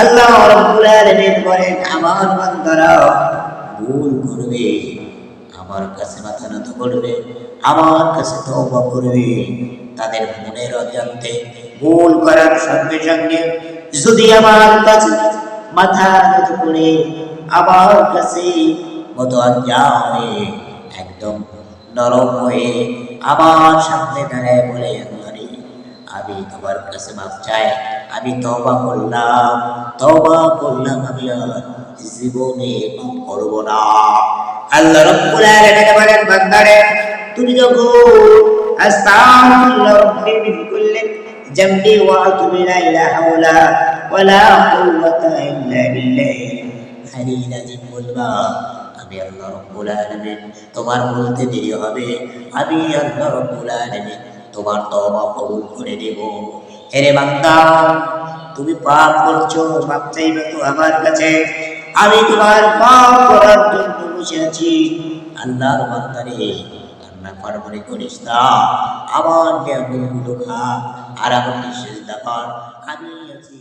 আল্লাহ রাব্বুল আলামিন বলেন, আমার বান্দারা ভুল করবে, আমার কাছে মাথা নত করবে, আমার কাছে তওবা করবে। তাদের মনের অজান্তে ভুল করার সঙ্গে সঙ্গে যদি আমার কাছে মাথা নত করে, আমার কাছে মতো আজ্ঞা হয়ে একদম নরম হয়ে আমার সামনে দাঁড়ায় বলে আমি তোমার কাছে মাপ চাই। আমি তবা করলাম। তবা করলাম আমি আর জীবনে পাপ করব না। আল্লাহ রব্বুল আলামিন বলেন, বান্দারে, তুমি যখন আস্তাগফিরুল্লাহ রাব্বি মিন কুল্লি জামবি ওয়া ইলাইহি লা হাওলা ওয়ালা কুওয়াতা ইল্লা বিল্লাহ। বলবা, আমি আল্লাহ রব্বুল আলামিন, তোমার বলতে দেরি হবে। আমি আল্লাহ রব্বুল আলামিন তোমার তওবা কবুল করে দেব হেরে বান্দা, তুমি পাপ করছ পাপ চাইবে তো আমার কাছে। আমি তোমার পাপ করার জন্য বসে আছি। আল্লাহর বান্দারে রান্না ফারমানি করিস না। আমার জ্ঞান খা, আর আমার বিশেষ কর। আমি আছি